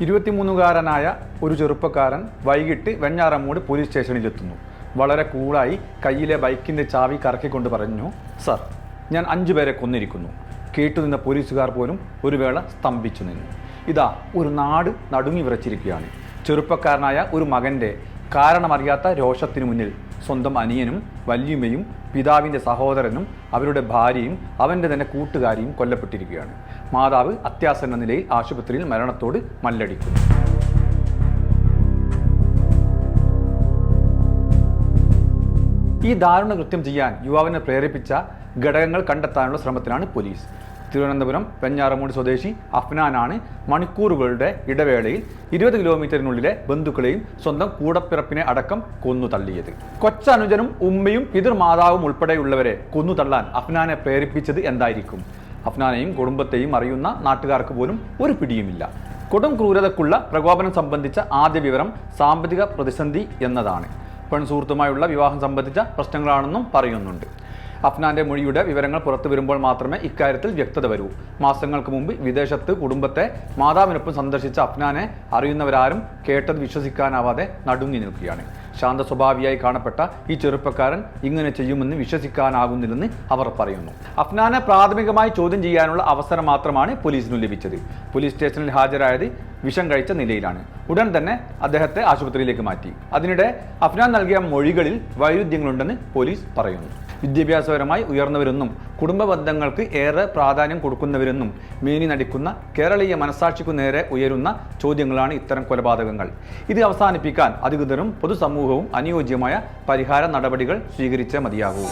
ഇരുപത്തിമൂന്നുകാരനായ ഒരു ചെറുപ്പക്കാരൻ വൈകിട്ട് വെഞ്ഞാറമ്മൂട് പോലീസ് സ്റ്റേഷനിലെത്തുന്നു. വളരെ കൂളായി കയ്യിലെ ബൈക്കിന്റെ ചാവി കറക്കിക്കൊണ്ട് പറഞ്ഞു സർ ഞാൻ അഞ്ചു പേരെ കൊന്നിരിക്കുന്നു. കേട്ടുനിന്ന പോലീസുകാർ പോലും ഒരു വേള സ്തംഭിച്ചു നിന്നു. ഇതാ ഒരു നാട് നടുങ്ങി വിറച്ചിരിക്കുകയാണ്. ചെറുപ്പക്കാരനായ ഒരു മകന്റെ കാരണമറിയാത്ത രോഷത്തിനു മുന്നിൽ സ്വന്തം അനിയനും വല്യുമ്മയും പിതാവിന്റെ സഹോദരനും അവരുടെ ഭാര്യയും അവന്റെ തന്നെ കൂട്ടുകാരിയും കൊല്ലപ്പെട്ടിരിക്കുകയാണ്. മാതാവ് അത്യാസന്ന നിലയിൽ ആശുപത്രിയിൽ മരണത്തോട് മല്ലടിക്കുന്നു. ഈ ദാരുണ കൃത്യം ചെയ്യാൻ യുവാവിനെ പ്രേരിപ്പിച്ച ഘടകങ്ങൾ കണ്ടെത്താനുള്ള ശ്രമത്തിലാണ് പോലീസ്. തിരുവനന്തപുരം വെഞ്ഞാറമൂട് സ്വദേശി അഫ്നാനാണ് മണിക്കൂറുകളുടെ ഇടവേളയിൽ ഇരുപത് കിലോമീറ്ററിനുള്ളിലെ ബന്ധുക്കളെയും സ്വന്തം കൂടപ്പിറപ്പിനെ അടക്കം കൊന്നു തള്ളിയത്. കൊച്ചനുജനും ഉമ്മയും പിതൃമാതാവും ഉൾപ്പെടെയുള്ളവരെ കൊന്നു തള്ളാൻ അഫ്നാനെ പ്രേരിപ്പിച്ചത് എന്തായിരിക്കും? അഫ്നാനെയും കുടുംബത്തെയും അറിയുന്ന നാട്ടുകാർക്ക് പോലും ഒരു പിടിയുമില്ല. കൊടും ക്രൂരതക്കുള്ള പ്രകോപനം സംബന്ധിച്ച ആദ്യ വിവരം സാമ്പത്തിക പ്രതിസന്ധി എന്നതാണ്. പെൺസുഹൃത്തുമായുള്ള വിവാഹം സംബന്ധിച്ച പ്രശ്നങ്ങളാണെന്നും പറയുന്നുണ്ട്. അഫ്നാന്റെ മൊഴിയുടെ വിവരങ്ങൾ പുറത്തു വരുമ്പോൾ മാത്രമേ ഇക്കാര്യത്തിൽ വ്യക്തത വരൂ. മാസങ്ങൾക്ക് മുമ്പ് വിദേശത്ത് കുടുംബത്തെ മാതാവിനൊപ്പം സന്ദർശിച്ച അഫ്നാനെ അറിയുന്നവരാരും കേട്ടത് വിശ്വസിക്കാനാവാതെ നടുങ്ങി നിൽക്കുകയാണ്. ശാന്ത സ്വഭാവിയായി കാണപ്പെട്ട ഈ ചെറുപ്പക്കാരൻ ഇങ്ങനെ ചെയ്യുമെന്ന് വിശ്വസിക്കാനാകുന്നില്ലെന്ന് അവർ പറയുന്നു. അഫ്നാനെ പ്രാഥമികമായി ചോദ്യം ചെയ്യാനുള്ള അവസരം മാത്രമാണ് പോലീസിനു ലഭിച്ചത്. പോലീസ് സ്റ്റേഷനിൽ ഹാജരായത് വിഷം കഴിച്ച നിലയിലാണ്. ഉടൻ തന്നെ അദ്ദേഹത്തെ ആശുപത്രിയിലേക്ക് മാറ്റി. അതിനിടെ അഫ്നാൻ നൽകിയ മൊഴികളിൽ വൈരുദ്ധ്യങ്ങളുണ്ടെന്ന് പോലീസ് പറയുന്നു. വിദ്യാഭ്യാസപരമായി ഉയർന്നവരെന്നും കുടുംബ ബന്ധങ്ങൾക്ക് ഏറെ പ്രാധാന്യം കൊടുക്കുന്നവരെന്നും മേനി നടിക്കുന്ന കേരളീയ മനസാക്ഷിക്കു നേരെ ഉയരുന്ന ചോദ്യങ്ങളാണ് ഇത്തരം കൊലപാതകങ്ങൾ. ഇത് അവസാനിപ്പിക്കാൻ അധികൃതരും പൊതുസമൂഹവും അനുയോജ്യമായ പരിഹാര നടപടികൾ സ്വീകരിച്ചേ മതിയാകൂ.